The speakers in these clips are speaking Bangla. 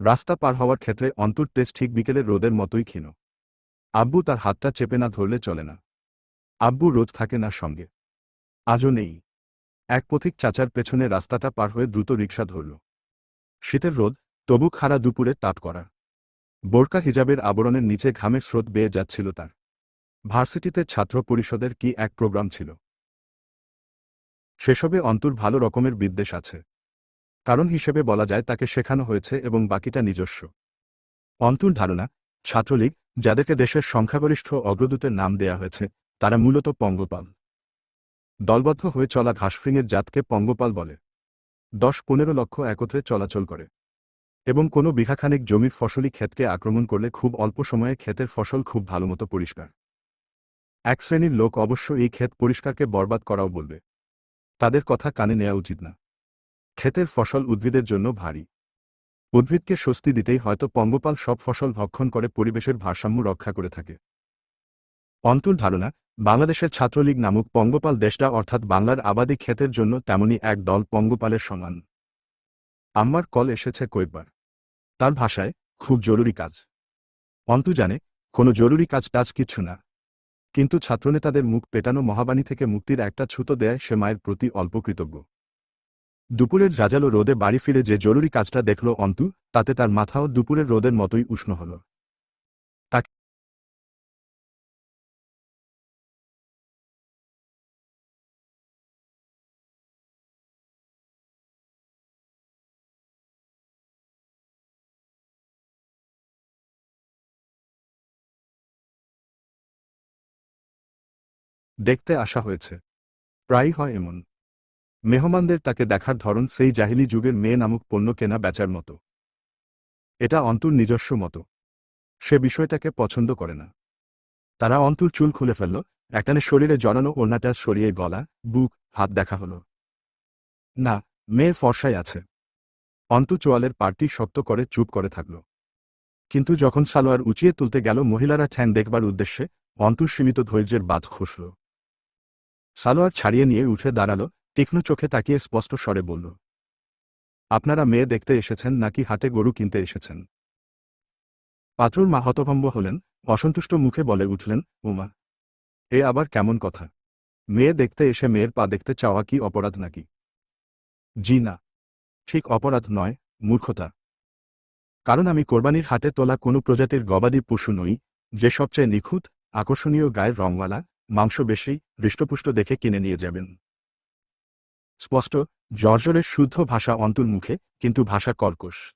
রাস্তা পার হওয়ার ক্ষেত্রে অন্তর তেজ ঠিক বিকেলের রোদের মতোই ক্ষীণ। আব্বু তার হাতটা চেপে না ধরলে চলে না। আব্বু রোজ থাকে না সঙ্গে। আজও নেই। এক পথিক চাচার পেছনে রাস্তাটা পার হয়ে দ্রুত রিক্সা ধরল। শীতের রোদ, তবু খাড়া দুপুরে তাপ করা। বোরকা হিজাবের আবরণের নিচে ঘামের স্রোত বেয়ে যাচ্ছিল তার। ভার্সিটিতে ছাত্র পরিষদের কি এক প্রোগ্রাম ছিল? সেসবে অন্তর ভালো রকমের বিদ্বেষ আছে। কারণ হিসেবে বলা যায় তাকে শেখানো হয়েছে এবং বাকিটা নিজস্ব। অন্তুর ধারণা, ছাত্রলীগ, যাদেরকে দেশের সংখ্যাগরিষ্ঠ অগ্রদূতের নাম দেয়া হয়েছে, তারা মূলত পঙ্গপাল। দলবদ্ধ হয়ে চলা ঘাসফ্রিঙের জাতকে পঙ্গপাল বলে। দশ পনেরো লক্ষ একত্রে চলাচল করে। এবং কোনো বিঘাখানেক জমির ফসলি ক্ষেতকে আক্রমণ করলে খুব অল্প সময়ে ক্ষেতের ফসল খুব ভালোমতো পরিষ্কার। এক শ্রেণির লোক অবশ্য এই ক্ষেত পরিষ্কারকে বরবাদ করাও বলবে। তাদের কথা কানে নেওয়া উচিত না। ক্ষেতের ফসল উদ্ভিদের জন্য ভারী। উদ্ভিদকে স্বস্তি দিতেই হয়তো পঙ্গপাল সব ফসল ভক্ষণ করে পরিবেশের ভারসাম্য রক্ষা করে থাকে। অন্তর ধারণা, বাংলাদেশের ছাত্রলীগ নামক পঙ্গপাল দেশটা অর্থাৎ বাংলার আবাদি ক্ষেতের জন্য তেমনি এক দল পঙ্গপালের সমান। আম্মার কল এসেছে কয়েকবার। তার ভাষায়, খুব জরুরি কাজ। অন্তু জানে, কোনো জরুরি কাজ টাজ কিছু না। কিন্তু ছাত্রনেতাদের মুখ পেটানো মহাবাণী থেকে মুক্তির একটা ছুতো দেয় সে মায়ের প্রতি অল্প কৃতজ্ঞ দুপুরের রাজালো রোদে বাড়ি ফিরে যে জরুরি কাজটা দেখল অন্তু, তাতে তার মাথাও দুপুরের রোদের মতোই উষ্ণ হল। দেখতে আসা হয়েছে। প্রায়ই হয় এমন। মেহমানদের তাকে দেখার ধরন সেই জাহিলি যুগের মেয়ে নামক পণ্য কেনা বেচার মতো। এটা অন্তুর নিজস্ব মতো। সে বিষয়টাকে পছন্দ করে না। তারা অন্তুর চুল খুলে ফেলল, একটানে শরীরে জড়ানো ওড়নাটা সরিয়ে গলা, বুক, হাত দেখা হলো। না, মেয়ে ফর্সায় আছে। অন্তু চোয়ালের পার্টি শক্ত করে চুপ করে থাকল। কিন্তু যখন সালোয়ার উঁচিয়ে তুলতে গেল মহিলারা ঠ্যাং দেখবার উদ্দেশ্যে অন্তুর সীমিত ধৈর্যের বাদ খসল সালোয়ার ছাড়িয়ে নিয়ে উঠে দাঁড়াল তীক্ষ্ণ চোখে তাকিয়ে স্পষ্ট স্বরে বলল, আপনারা মেয়ে দেখতে এসেছেন নাকি হাটে গরু কিনতে এসেছেন? পাত্রর মা হতভম্ব হলেন, অসন্তুষ্ট মুখে বলে উঠলেন, উমা, এ আবার কেমন কথা? মেয়ে দেখতে এসে মেয়ের পা দেখতে চাওয়া কি অপরাধ নাকি? জি না, ঠিক অপরাধ নয়, মূর্খতা। কারণ আমি কোরবানির হাটে তোলা কোনো প্রজাতির গবাদি পশু নই, যে সবচেয়ে নিখুঁত, আকর্ষণীয় গায়ের রংওয়ালা মাংস বেশি হৃষ্টপুষ্ট দেখে কিনে নিয়ে যাবেন। স্পষ্ট, জর্জরের শুদ্ধ ভাষা অন্তুর মুখে, কিন্তু ভাষা কর্কশ।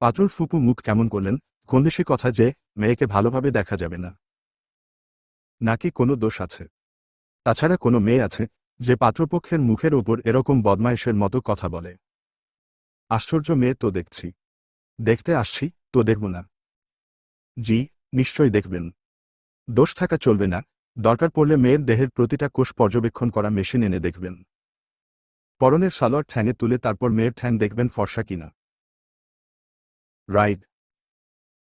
পাত্রর ফুপু মুখ কেমন করলেন কোনদেশে কথা যে, মেয়েকে ভালোভাবে দেখা যাবে না। নাকি কোনো দোষ আছে? তাছাড়া কোনো মেয়ে আছে, যে পাত্রপক্ষের মুখের ওপর এরকম বদমায়েশের মতো কথা বলে। আশ্চর্য মেয়ে তো দেখছি। দেখতে আসছি, তো দেখব না। জি নিশ্চয় দেখবেন। দোষ থাকা চলবে না, দরকার পড়লে মেয়ের দেহের প্রতিটা কোষ পর্যবেক্ষণ করা মেশিন এনে দেখবেন। পরনের সালোয়ার ঠ্যাঙে তুলে তারপর মেয়ের ঠ্যাং দেখবেন ফর্সা কিনা। রাইড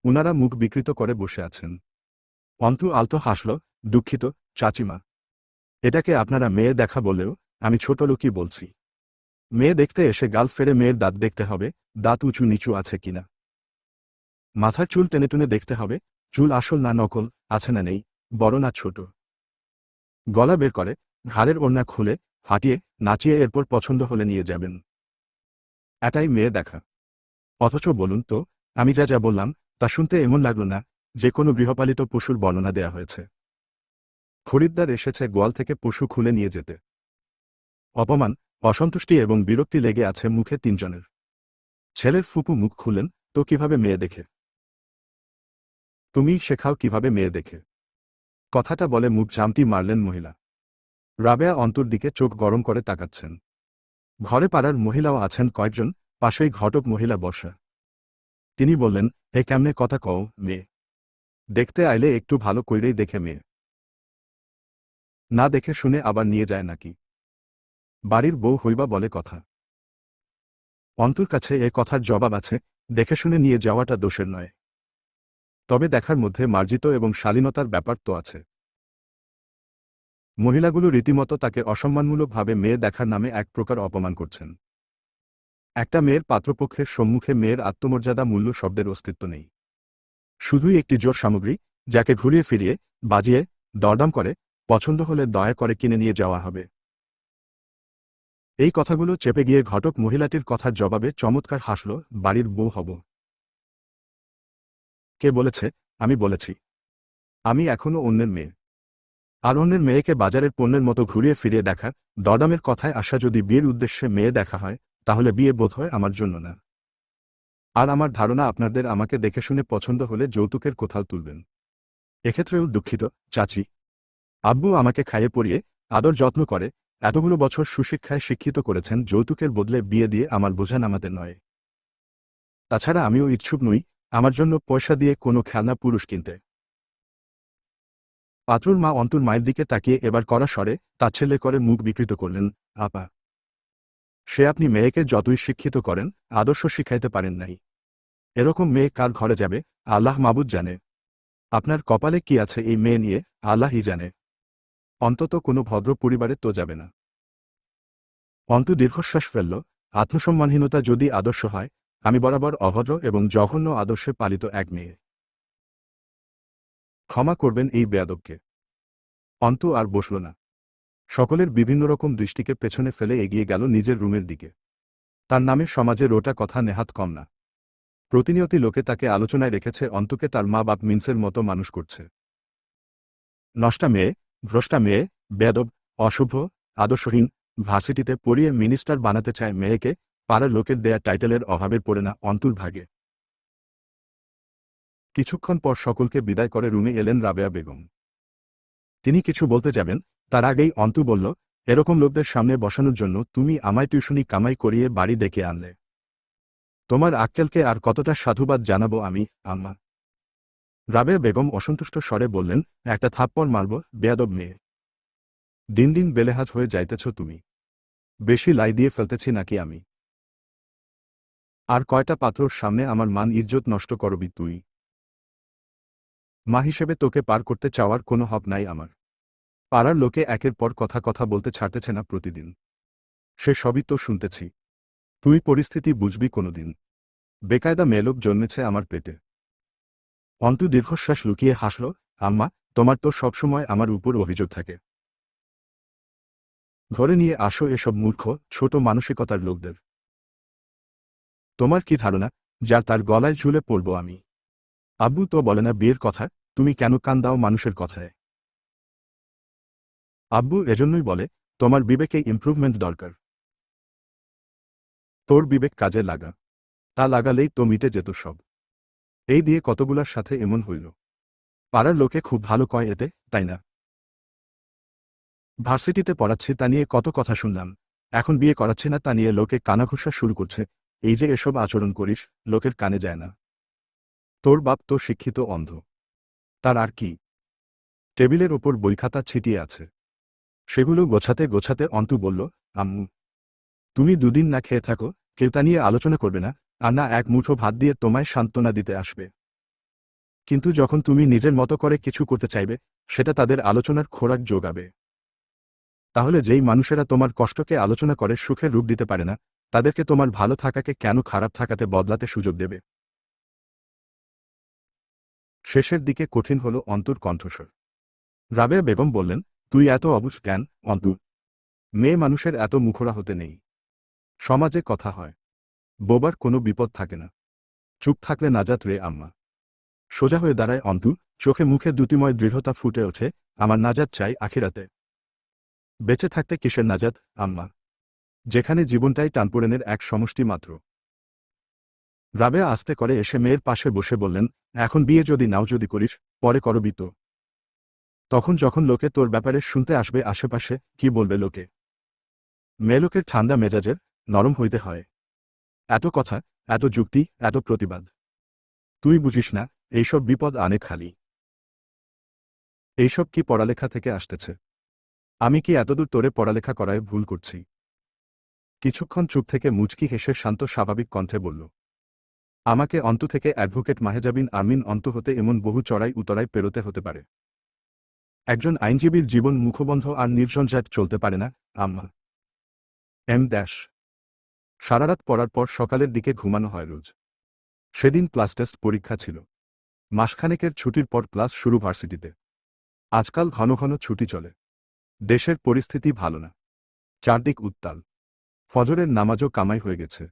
উনারা মুখ বিকৃত করে বসে আছেন। অন্তু আলতো হাসল, দুঃখিত, চাচিমা। এটাকে আপনারা মেয়ে দেখা বলেও আমি ছোট লোকই বলছি। মেয়ে দেখতে এসে গাল ফেরে মেয়ের দাঁত দেখতে হবে, দাঁত উঁচু নিচু আছে কিনা। মাথার চুল টেনে টুনে দেখতে হবে, চুল আসল না নকল, আছে না নেই, বড় না ছোট। গলা বের করে, ঘাড়ের ওড়না খুলে হাঁটিয়ে, নাচিয়ে এরপর পছন্দ হলে নিয়ে যাবেন। এটাই মেয়ে দেখা। অথচ বলুন তো, আমি যা যা বললাম, তা শুনতে এমন লাগল না, যে কোনো গৃহপালিত পশুর বর্ণনা দেয়া হয়েছে। খরিদ্দার এসেছে গোয়াল থেকে পশু খুলে নিয়ে যেতে। অপমান, অসন্তুষ্টি এবং বিরক্তি লেগে আছে মুখে তিনজনের। ছেলের ফুপু মুখ খুলেন, তো কীভাবে মেয়ে দেখে? তুমি শেখাও কীভাবে মেয়ে দেখে? কথাটা বলে মুখ জামটি মারলেন মহিলা। রাবেয়া অন্তর দিকে চোখ গরম করে তাকাচ্ছেন। ঘরে পাড়ার মহিলাও আছেন কয়েকজন, পাশেই ঘটক মহিলা বসা। তিনি বললেন, হে কেমনে কথা কও, মেয়ে। দেখতে আইলে একটু ভালো কইরেই দেখে মেয়ে। না দেখে শুনে আবার নিয়ে যায় নাকি। বাড়ির বউ হইবা বলে কথা। অন্তর কাছে এ কথার জবাব আছে, দেখে শুনে নিয়ে যাওয়াটা দোষের নয়। তবে দেখার মধ্যে মার্জিত এবং শালীনতার ব্যাপার তো আছে। মহিলাগুলো রীতিমতো তাকে অসম্মানমূলকভাবে মেয়ে দেখার নামে এক প্রকার অপমান করছেন। একটা মেয়ের পাত্রপক্ষের সম্মুখে মেয়ের আত্মমর্যাদা মূল্য শব্দের অস্তিত্ব নেই। শুধুই একটি জোর সামগ্রী, যাকে ঘুরিয়ে ফিরিয়ে, বাজিয়ে, দরদাম করে, পছন্দ হলে দয়া করে কিনে নিয়ে যাওয়া হবে। এই কথাগুলো চেপে গিয়ে ঘটক মহিলাটির কথার জবাবে চমৎকার হাসল বাড়ির বউ হব। কে বলেছে, আমি বলেছি। আমি এখনও অন্যের মেয়ে। আর মেয়েকে বাজারের পণ্যের মতো ঘুরিয়ে ফিরিয়ে দেখা, দরদামের কথায় আসা যদি বিয়ের উদ্দেশ্যে মেয়ে দেখা হয়, তাহলে বিয়ে বোধ হয় আমার জন্য না। আর আমার ধারণা আপনাদের আমাকে দেখে শুনে পছন্দ হলে যৌতুকের কোথাও তুলবেন। এক্ষেত্রেও দুঃখিত, চাচি। আব্বু আমাকে খাইয়ে পরিয়ে আদর যত্ন করে, এতগুলো বছর সুশিক্ষায় শিক্ষিত করেছেন, যৌতুকের বদলে বিয়ে দিয়ে আমার বোঝা নামাতে নয়। তাছাড়া আমিও ইচ্ছুক নই, আমার জন্য পয়সা দিয়ে কোনো খেলনা পুরুষ কিনতে। পাত্রুর মা অন্তুর মায়ের দিকে তাকিয়ে এবার করা স্বরে তাচ্ছেল্য করে মুখ বিকৃত করলেন, আপা। সে আপনি মেয়েকে যতই শিক্ষিত করেন, আদর্শ শিখাইতে পারেন নাই। এরকম মেয়ে কার ঘরে যাবে, আল্লাহ মাবুদ জানে। আপনার কপালে কি আছে এই মেয়ে নিয়ে, আল্লাহই জানে। অন্তত কোনো ভদ্র পরিবারে তো যাবে না। অন্তু দীর্ঘশ্বাস ফেলল, আত্মসম্মানহীনতা যদি আদর্শ হয়, আমি বরাবর অভদ্র এবং জঘন্য আদর্শে পালিত এক মেয়ে। ক্ষমা করবেন এই বেয়াদবকে। অন্ত আর বসল না। সকলের বিভিন্ন রকম দৃষ্টিকে পেছনে ফেলে এগিয়ে গেল নিজের রুমের দিকে। তার নামে সমাজে রোটা কথা নেহাত কম না। প্রতিনিয়তি লোকে তাকে আলোচনায় রেখেছে, অন্তকে তার মা বাপ মিন্সের মতো মানুষ করছে। নষ্টা মেয়ে, ভ্রষ্টা মেয়ে, বেয়াদব, অশুভ, আদর্শহীন, ভার্সিটিতে পড়িয়ে মিনিস্টার বানাতে চায় মেয়েকে, পাড়ার লোকের দেয়া টাইটেলের অভাবের পড়ে না অন্তুর ভাগে। কিছুক্ষণ পর সকলকে বিদায় করে রুমে এলেন রাবেয়া বেগম। তিনি কিছু বলতে যাবেন, তার আগেই অন্তু বলল, এরকম লোকদের সামনে বসানোর জন্য তুমি আমায় টিউশনি কামাই করিয়ে বাড়ি ডেকে আনলে। তোমার আক্কেলকে আর কতটা সাধুবাদ জানাব আমি, আম্মা? রাবেয়া বেগম অসন্তুষ্ট স্বরে বললেন, একটা থাপ্পড় মারব, বেয়াদব মেয়ে। দিন দিন বেলেহাজ হয়ে যাইতেছ তুমি। বেশি লাই দিয়ে ফেলতেছি নাকি আমি? আর কয়টা পাত্রর সামনে আমার মান ইজ্জত নষ্ট করবি তুই? মা হিসেবে তোকে পার করতে চাওয়ার কোনো হব নাই আমার। পাড়ার লোকে একের পর কথা কথা বলতে ছাড়তেছে না প্রতিদিন। সে সবই তো শুনতেছি। তুই পরিস্থিতি বুঝবি কোনোদিন। বেকায়দা মেলোক জন্মেছে আমার পেটে। অন্তু দীর্ঘশ্বাস লুকিয়ে হাসল, আম্মা, তোমার তো সবসময় আমার উপর অভিযোগ থাকে। ঘরে নিয়ে আসো এসব মূর্খ, ছোট মানসিকতার লোকদের। তোমার কি ধারণা, যার তার গলায় ঝুলে পড়ব আমি? আব্বু তো বলে না বিয়ের কথা তুমি কেন কান দাও মানুষের কথায়? আব্বু এজন্যই বলে, তোমার বিবেকে ইমপ্রুভমেন্ট দরকার। তোর বিবেক কাজে লাগা। তা লাগালেই তো মিটে যেত সব। এই দিয়ে কতগুলার সাথে এমন হইল? পাড়ার লোকে খুব ভালো কয় এতে, তাই না? ভার্সিটিতে পড়াচ্ছে তা নিয়ে কত কথা শুনলাম। এখন বিয়ে করাচ্ছে না তা নিয়ে লোকে কানাঘুষা শুরু করছে। এই যে এসব আচরণ করিস, লোকের কানে যায় না। তোর বাপ তো শিক্ষিত অন্ধ। তার আর কি? টেবিলের ওপর বইখাতা ছিটিয়ে আছে। সেগুলো গোছাতে গোছাতে অন্তু বলল, আম্মু, তুমি দুদিন না খেয়ে থাকো, কেউ তা নিয়ে আলোচনা করবে না, আর না এক মুঠো ভাত দিয়ে তোমায় সান্ত্বনা দিতে আসবে। কিন্তু যখন তুমি নিজের মতো করে কিছু করতে চাইবে, সেটা তাদের আলোচনার খোরাক যোগাবে। তাহলে যেই মানুষেরা তোমার কষ্টকে আলোচনা করে সুখের রূপ দিতে পারে না, তাদেরকে তোমার ভালো থাকাকে কেন খারাপ থাকাতে বদলাতে সুযোগ দেবে? শেষের দিকে কঠিন হল অন্তুর কণ্ঠস্বর। রাবেয়া বেগম বললেন, তুই এত অবুজ জ্ঞান অন্তুর মেয়ে মানুষের এত মুখরা হতে নেই। সমাজে কথা হয়। বোবার কোনো বিপদ থাকে না। চুপ থাকলে নাজাত রে আম্মা। সোজা হয়ে দাঁড়ায় অন্তু, চোখে মুখে দুটিময় দৃঢ়তা ফুটে ওঠে, আমার নাজাত চাই আখিরাতে। বেঁচে থাকতে কিসের নাজাত, আম্মা? যেখানে জীবনটাই টানপোড়েনের এক সমষ্টি মাত্র। রাবেয়া আস্তে করে এসে মেয়ের পাশে বসে বললেন, এখন বিয়ে যদি নাও যদি করিস, পরে করবি তো। তখন যখন লোকে তোর ব্যাপারে শুনতে আসবে আশেপাশে, কি বলবে লোকে? মেয়েলোকের ঠান্ডা মেজাজের নরম হইতে হয়। এত কথা, এত যুক্তি, এত প্রতিবাদ। তুই বুঝিস না, এইসব বিপদ আনে খালি। এইসব কি পড়ালেখা থেকে আসতেছে? আমি কি এতদূর তোরে পড়ালেখা করায় ভুল করছি? কিছুক্ষণ চুপ থেকে মুচকি হেসে শান্ত স্বাভাবিক কণ্ঠে বলল আমাকে অন্ত থেকে অ্যাডভোকেট মাহেজাবিন আমিন অন্ত হতে এমন বহু চড়াই উতরাই পেরোতে হতে পারে। একজন আইনজীবীর জীবন মুখবন্ধ আর নির্ঝঞ্ঝাট চলতে পারে না, আম্মা। Em dash. সারারাত পড়ার পর সকালের দিকে ঘুমানো হয় রোজ। সেদিন ক্লাস টেস্ট পরীক্ষা ছিল। মাসখানেকের ছুটির পর ক্লাস শুরু ভার্সিটিতে। আজকাল ঘন ঘন ছুটি চলে। দেশের পরিস্থিতি ভালো না। চারদিক উত্তাল। ফজরের নামাজও কামাই হয়ে গেছে।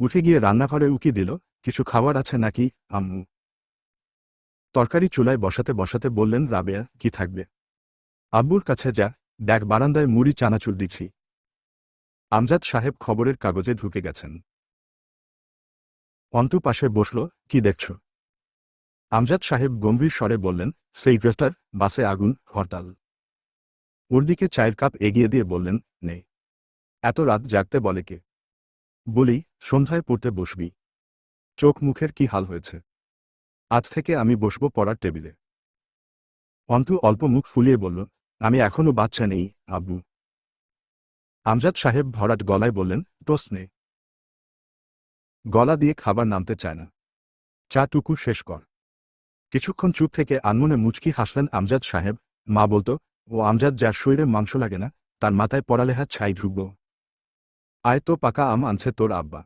উঠে গিয়ে রান্নাঘরে উকি দিল, কিছু খাবার আছে নাকি, আম্মু? তরকারি চুলায় বসাতে বসাতে বললেন, রাবেয়া, কি থাকবে? আব্বুর কাছে যা, দেখ বারান্দায় মুড়ি, চানাচুর দিছি আমজাদ সাহেব খবরের কাগজে ঢুকে গেছেন। অন্তু পাশে বসল, কি দেখছ? আমজাদ সাহেব গম্ভীর স্বরে বললেন, সেই গ্রেফতার, বাসে আগুন, হরতাল। ওর দিকে চায়ের কাপ এগিয়ে দিয়ে বললেন নেই এত রাত জাগতে বলে কে? বলি, সন্ধ্যায় পড়তে বসবি। চোখ মুখের কি হাল হয়েছে? আজ থেকে আমি বসবো পড়ার টেবিলে। অন্তু অল্প মুখ ফুলিয়ে বলল, আমি এখনও বাচ্চা নেই, আব্বু। আমজাদ সাহেব ভরাট গলায় বললেন, টোস্ট নে। গলা দিয়ে খাবার নামতে চায় না। চা টুকু শেষ কর। কিছুক্ষণ চুপ থেকে আনমনে মুচকি হাসলেন আমজাদ সাহেব। মা বলতো, ও আমজাদ যার শরীরে মাংস লাগে না, তার মাথায় পড়ালেহা ছাই ঢুকব। আয় তো পাকা আম আনছে তোর আব্বা।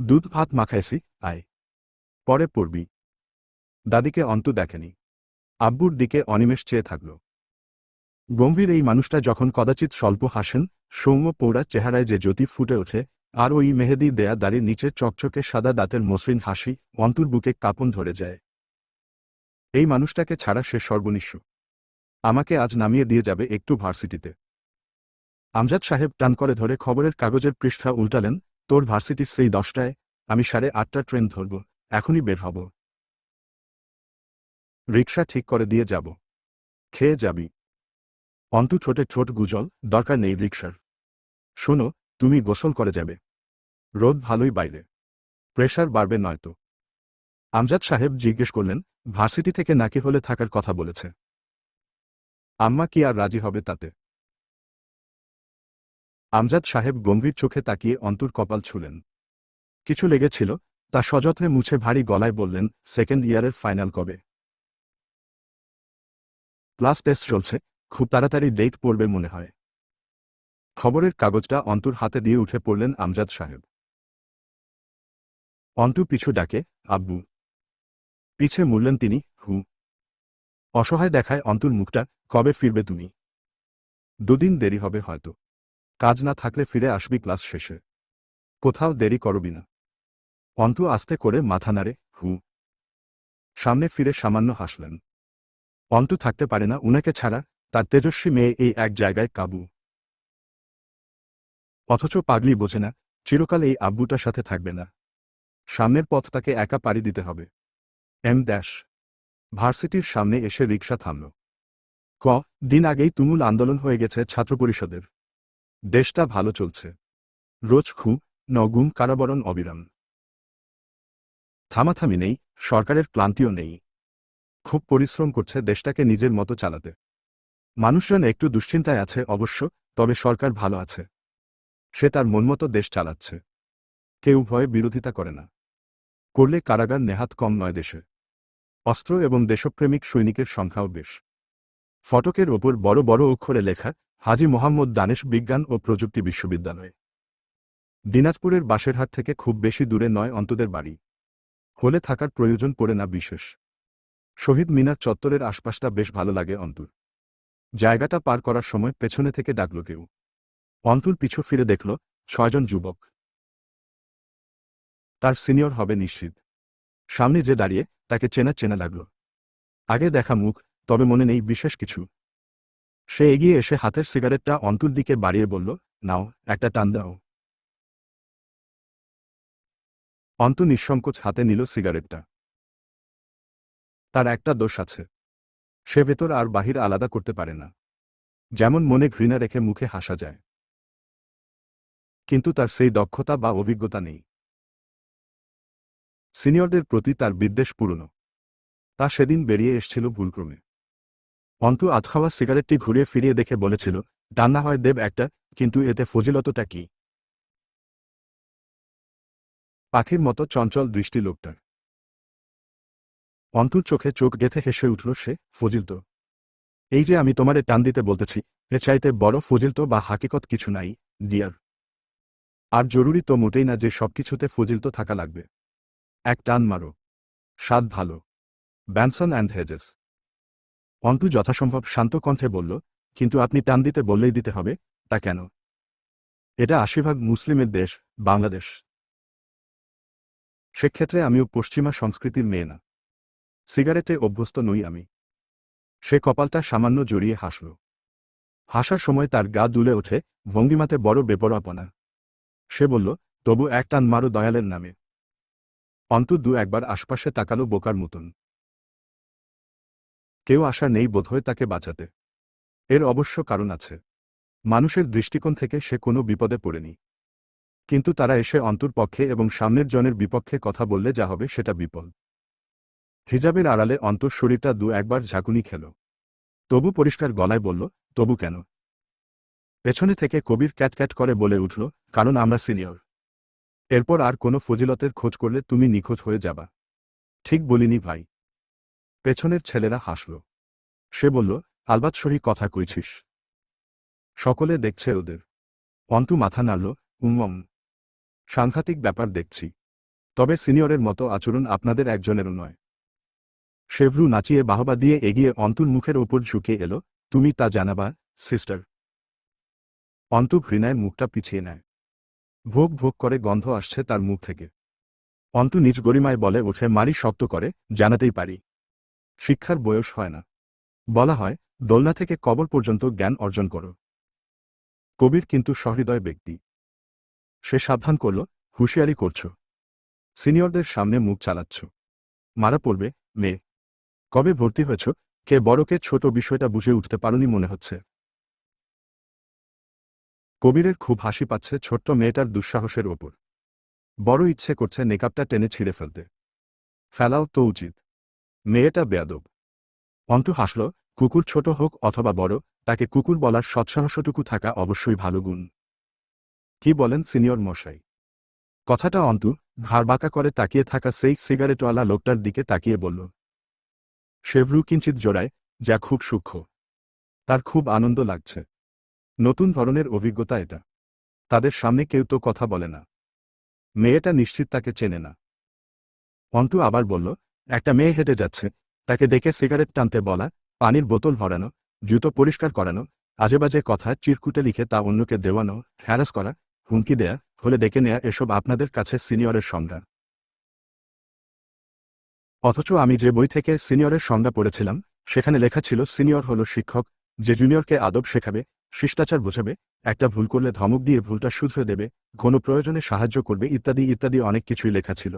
দুধ ভাত মাখাইছি, আয়। পরে পড়বি। দাদিকে অন্তু দেখেনি। আব্বুর দিকে অনিমেষ চেয়ে থাকল। গম্ভীর এই মানুষটা যখন কদাচিৎ স্বল্প হাসেন, সৌম্য পৌড়া চেহারায় যে জ্যোতি ফুটে ওঠে, আর ওই মেহেদি দেয়া দাড়ির নিচে চকচকে সাদা দাঁতের মসৃণ হাসি অন্তুর বুকে কাপন ধরে যায়। এই মানুষটাকে ছাড়া সে সর্বনিশ্ব আমাকে আজ নামিয়ে দিয়ে যাবে একটু ভার্সিটিতে। আমজাদ সাহেব টান করে ধরে খবরের কাগজের পৃষ্ঠা উল্টালেন, তোর ভার্সিটি সেই দশটায়, আমি সাড়ে আটটা ট্রেন ধরব, এখনই বের হব। রিক্সা ঠিক করে দিয়ে যাব। খেয়ে যাবি। অন্তু ছোটে ছোট গুজল, দরকার নেই রিক্সার শোনো, তুমি গোসল করে যাবে। রোদ ভালোই বাইরে। প্রেশার বাড়বে নয়তো। আমজাদ সাহেব জিজ্ঞেস করলেন, ভার্সিটি থেকে নাকি হলে থাকার কথা বলেছে? আম্মা কি আর রাজি হবে তাতে? আমজাদ সাহেব গম্ভীর চোখে তাকিয়ে অন্তুর কপাল ছুলেন। কিছু লেগেছিল? তা সযত্নে মুছে ভারী গলায় বললেন, সেকেন্ড ইয়ারের ফাইনাল কবে? ক্লাস টেস্ট চলছে, খুব তাড়াতাড়ি ডেট পড়বে মনে হয়। খবরের কাগজটা অন্তুর হাতে দিয়ে উঠে পড়লেন আমজাদ সাহেব। অন্তু পিছু ডাকে, আব্বু। পিছে মুড়লেন তিনি, হু। অসহায় দেখায় অন্তুর মুখটা, কবে ফিরবে তুমি? দুদিন দেরি হবে হয়তো। কাজ না থাকলে ফিরে আসবি ক্লাস শেষে। কোথাও দেরি করবি না। অন্তু আস্তে করে মাথা নাড়ে, হু। সামনে ফিরে সামান্য হাসলেন। অন্তু থাকতে পারে না, উনাকে ছাড়া তার তেজস্বী মেয়ে এই এক জায়গায় কাবু। অথচ পাগলি বোঝে না, চিরকাল এই আব্বুটার সাথে থাকবে না। সামনের পথ তাকে একা পাড়ি দিতে হবে। Em dash. ভার্সিটির সামনে এসে রিক্সা থামল। ক, দিন আগেই তুমুল আন্দোলন হয়ে গেছে ছাত্র পরিষদের। দেশটা ভালো চলছে। রোজ খুব নগুম কারাবরণ অবিরাম। থামাথামি নেই, সরকারের ক্লান্তিও নেই। খুব পরিশ্রম করছে দেশটাকে নিজের মতো চালাতে। মানুষজন একটু দুশ্চিন্তায় আছে অবশ্য, তবে সরকার ভালো আছে। সে তার মনমতো দেশ চালাচ্ছে। কেউ ভয়ে বিরোধিতা করে না। করলে কারাগার নেহাত কম নয় দেশে। অস্ত্র এবং দেশপ্রেমিক সৈনিকের সংখ্যাও বেশ। ফটকের ওপর বড় বড় অক্ষরে লেখা হাজি মোহাম্মদ দানেশ বিজ্ঞান ও প্রযুক্তি বিশ্ববিদ্যালয়ে। দিনাজপুরের বাসেরহাট থেকে খুব বেশি দূরে নয় অন্তদের বাড়ি। হলে থাকার প্রয়োজন পড়ে না বিশেষ। শহীদ মিনার চত্বরের আশপাশটা বেশ ভালো লাগে অন্তুর। জায়গাটা পার করার সময় পেছনে থেকে ডাকল কেউ। অন্তুর পিছু ফিরে দেখল ছয়জন যুবক। তার সিনিয়র হবে নিশ্চিত। সামনে যে দাঁড়িয়ে তাকে চেনা চেনা লাগল। আগে দেখা মুখ, তবে মনে নেই বিশেষ কিছু। সে এগিয়ে এসে হাতের সিগারেটটা অন্তুর দিকে বাড়িয়ে বলল, নাও, একটা টান দাও। অন্তু নিঃসংকোচ হাতে নিল সিগারেটটা। তার একটা দোষ আছে। সে ভেতর আর বাহির আলাদা করতে পারে না। যেমন মনে ঘৃণা রেখে মুখে হাসা যায়। কিন্তু তার সেই দক্ষতা বা অভিজ্ঞতা নেই। সিনিয়রদের প্রতি তার বিদ্বেষ পুরনো। তা সেদিন বেরিয়ে এসছিল ভুলক্রমে। অন্তু আধখাওয়া সিগারেটটি ঘুরিয়ে ফিরিয়ে দেখে বলেছিল, ডান্না হয় দেব একটা, কিন্তু এতে ফজিলতটা কি? পাখির মতো চঞ্চল দৃষ্টি লোকটার। অন্তুর চোখে চোখ গেথে হেসে উঠল সে ফজিল তো এই যে আমি তোমারে টান দিতে বলতেছি এর চাইতে বড় ফজিল তো বা হাকিকত কিছু নাই, ডিয়ার। আর জরুরি তো মোটেই না যে সবকিছুতে ফজিল তো থাকা লাগবে। এক টান মারো। স্বাদ ভালো। ব্যানসন অ্যান্ড হেজেস। অন্তু যথাসম্ভব শান্ত কণ্ঠে বলল, কিন্তু আপনি টান দিতে বললেই দিতে হবে, তা কেন? এটা আশিভাগ মুসলিমের দেশ, বাংলাদেশ। সেক্ষেত্রে আমিও পশ্চিমা সংস্কৃতির মেয়ে না। সিগারেটে অভ্যস্ত নই আমি। সে কপালটা সামান্য জড়িয়ে হাসল। হাসার সময় তার গা দুলে ওঠে ভঙ্গিমাতে বড় বেপরাপনা সে বলল, তবু এক টান মারো দয়ালের নামে। অন্তু দু একবার আশপাশে তাকালো বোকার মতন। কেউ আশা নেই বোধহয় তাকে বাঁচাতে। এর অবশ্য কারণ আছে। মানুষের দৃষ্টিকোণ থেকে সে কোনো বিপদে পড়েনি। কিন্তু তারা এসে অন্তর পক্ষে এবং সামনের জনের বিপক্ষে কথা বললে যা হবে সেটা বিপদ। হিজাবের আড়ালে অন্তর শরীরটা দু একবার ঝাঁকুনি খেল। তবু পরিষ্কার গলায় বলল, তবু কেন? পেছনে থেকে কবির ক্যাটক্যাট করে বলে উঠল, কারণ আমরা সিনিয়র। এরপর আর কোনো ফজিলতের খোঁজ করলে তুমি নিখোঁজ হয়ে যাবা। ঠিক বলিনি ভাই। পেছনের ছেলেরা হাসল। সে বলল, আলবাত সহি কথা কইছিস। সকলে দেখছে ওদের। অন্তু মাথা নাড়ল উম্মম সাংঘাতিক ব্যাপার দেখছি। তবে সিনিয়রের মতো আচরণ আপনাদের একজনেরও নয়। শেভরু নাচিয়ে বাহবা দিয়ে এগিয়ে অন্তুর মুখের ওপর ঝুঁকে এলো, তুমি তা জানাবা, সিস্টার? অন্তু ঘৃণায় মুখটা পিছিয়ে নেয়। ভোগ ভোগ করে গন্ধ আসছে তার মুখ থেকে। অন্তু নিজ গরিমায় বলে, ওঠে, মারি, শক্ত করে, জানাতেই পারি। শিক্ষার বয়স হয় না। বলা হয়, দোলনা থেকে কবর পর্যন্ত জ্ঞান অর্জন করো। কবির কিন্তু সহৃদয় ব্যক্তি। সে সাবধান করল, হুঁশিয়ারি করছ। সিনিয়রদের সামনে মুখ চালাচ্ছ। মারা পড়বে, মেয়ে। কবে ভর্তি হয়েছ? কে বড়কে ছোট বিষয়টা বুঝে উঠতে পারোনি মনে হচ্ছে। কবিরের খুব হাসি পাচ্ছে ছোট্ট মেয়েটার দুঃসাহসের ওপর। বড় ইচ্ছে করছে নেকাপটা টেনে ছিঁড়ে ফেলতে। ফেলাও তো উচিত। মেয়েটা বেয়াদব। অন্তু হাসল, কুকুর ছোট হোক অথবা বড়, তাকে কুকুর বলার সৎসাহসটুকু থাকা অবশ্যই ভালো গুণ। কি বলেন সিনিয়র মশাই? কথাটা অন্তু ঘাড় বাঁকা করে তাকিয়ে থাকা সেই সিগারেটওয়ালা লোকটার দিকে তাকিয়ে বলল, শেভরু কিঞ্চিত জোড়ায়, যা খুব সূক্ষ্ম। তার খুব আনন্দ লাগছে। নতুন ধরনের অভিজ্ঞতা এটা। তাদের সামনে কেউ তো কথা বলে না। মেয়েটা নিশ্চিত তাকে চেনে না। অন্তু আবার বলল একটা মেয়ে হেঁটে যাচ্ছে। তাকে ডেকে সিগারেট টানতে বলা, পানির বোতল ভরানো, জুতো পরিষ্কার করানো, আজেবাজে কথা চিরকুটে লিখে তা অন্যকে দেওয়ানো হ্যারাস করা, হুমকি দেয়া, হলে ডেকে নেয়া এসব আপনাদের কাছে সিনিয়রের সংজ্ঞা। অথচ আমি যে বই থেকে সিনিয়রের সংজ্ঞা পড়েছিলাম, সেখানে লেখা ছিল, সিনিয়র হল শিক্ষক, যে জুনিয়রকে আদব শেখাবে, শিষ্টাচার বোঝাবে, একটা ভুল করলে ধমক দিয়ে ভুলটা শুধরে দেবে কোনো প্রয়োজনে সাহায্য করবে, ইত্যাদি ইত্যাদি অনেক কিছুই লেখা ছিল।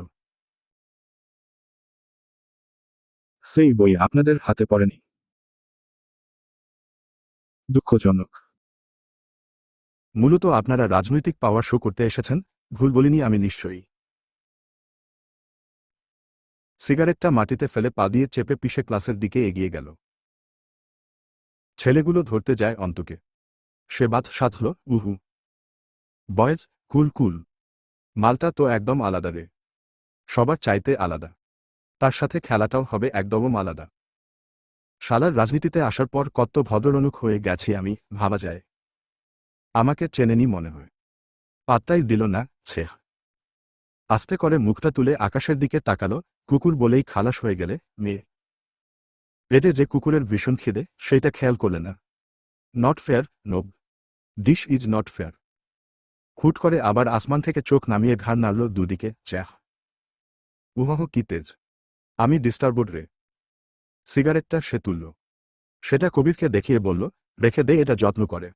সেই বই আপনাদের হাতে পড়েনি। দুঃখজনক। মূলত আপনারা রাজনৈতিক পাওয়ার শো করতে এসেছেন, ভুল বলিনি আমি নিশ্চয়ই। সিগারেটটা মাটিতে ফেলে পা দিয়ে চেপে পিষে ক্লাসের দিকে এগিয়ে গেল। ছেলেগুলো ধরতে যায় অন্তকে। সে বাত সাধল উহু। Boys, cool cool. মালটা তো একদম আলাদা রে। সবার চাইতে আলাদা। তার সাথে খেলাটাও হবে একদম আলাদা। শালার রাজনীতিতে আসার পর কত ভদ্ররনুক হয়ে গেছি আমি, ভাবা যায়। আমাকে চেনেনি মনে হয়। পাত্তাই দিল না ছে আস্তে করে মুখটা তুলে আকাশের দিকে তাকালো, কুকুর বলেই খালাস হয়ে গেলে, মেয়ে। পেটে যে কুকুরের ভীষণ খিদে, সেইটা খেয়াল করলে না। Not fair noob this is not fair হুট করে আবার আসমান থেকে চোখ নামিয়ে ঘাড় নাড়ল দুদিকে, চ্যাহ। উহহ কি তেজ। আমি ডিস্টার্বড রে। সিগারেটটা সে তুলল। সেটা কবিরকে দেখিয়ে বলল, রেখে দে, এটা যত্ন করে।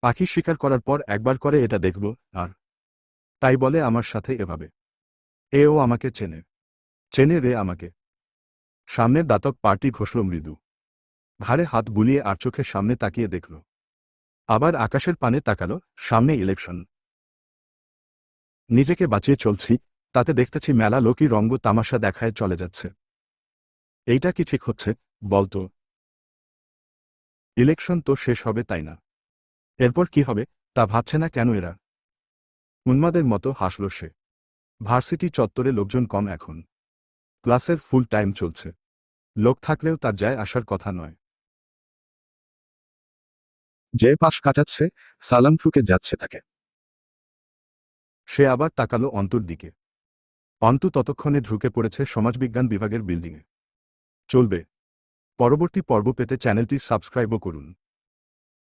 পাখি শিকার করার পর একবার করে এটা দেখব, আর তাই বলে আমার সাথে এভাবে। এও আমাকে চেনে। চেনে রে আমাকে। সামনের দাতক পার্টি ঘষল মৃদু। ঘাড়ে হাত বুলিয়ে আর চোখের সামনে তাকিয়ে দেখল। আবার আকাশের পানে তাকালো, সামনে ইলেকশন। নিজেকে বাঁচিয়ে চলছি তাতে দেখতেছি মেলা লোকই রঙ্গ তামাশা দেখায় চলে যাচ্ছে। এইটা কি ঠিক হচ্ছে? বলতো ইলেকশন তো শেষ হবে তাই না? এরপর কি হবে, তা ভাবছে না কেন এরা? উন্মাদের মতো হাসল সে। ভার্সিটি চত্বরে লোকজন কম এখন। ক্লাসের ফুল টাইম চলছে। লোক থাকলেও তার যায় আসার কথা নয়। যে পাশ কাটাচ্ছে সালাম ঠুকে যাচ্ছে তাকে। সে আবার তাকালো অন্তর দিকে। অন্তু ততক্ষণে ঢুকে পড়েছে সমাজবিজ্ঞান বিভাগের বিল্ডিংয়ে। চলবে। পরবর্তী পর্ব পেতে চ্যানেলটি সাবস্ক্রাইবও করুন।